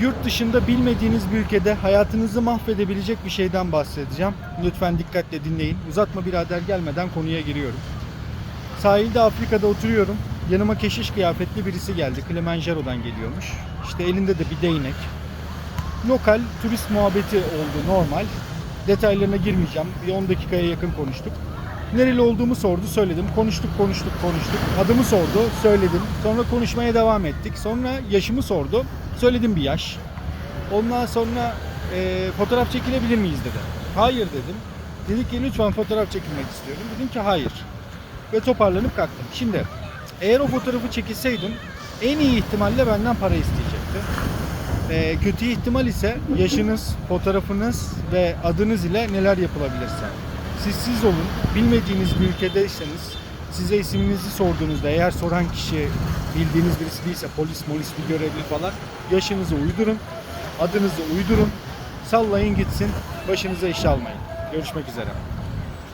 Yurt dışında bilmediğiniz bir ülkede hayatınızı mahvedebilecek bir şeyden bahsedeceğim. Lütfen dikkatle dinleyin. Uzatma birader gelmeden konuya giriyorum. Sahilde Afrika'da oturuyorum. Yanıma keşiş kıyafetli birisi geldi. Kilimanjaro'dan geliyormuş. İşte elinde de bir değnek. Lokal turist muhabbeti oldu normal. Detaylarına girmeyeceğim. Bir 10 dakikaya yakın konuştuk. Nereli olduğumu sordu, söyledim. Konuştuk, konuştuk, konuştuk. Adımı sordu, söyledim. Sonra konuşmaya devam ettik. Sonra yaşımı sordu. Söyledim bir yaş. Ondan sonra e, fotoğraf çekilebilir miyiz dedi. Hayır dedim. Dedi ki lütfen fotoğraf çekilmek istiyorum. Dedim ki hayır. Ve toparlanıp kalktım. Şimdi eğer o fotoğrafı çekilseydim en iyi ihtimalle benden para isteyecekti. E, kötü ihtimal ise yaşınız, fotoğrafınız ve adınız ile neler yapılabilirse. Siz siz olun. Bilmediğiniz bir ülkedeyseniz size isminizi sorduğunuzda eğer soran kişi bildiğiniz birisi değilse polis molis bir görevli falan yaşınızı uydurun. Adınızı uydurun. Sallayın gitsin. Başınıza iş almayın. Görüşmek üzere.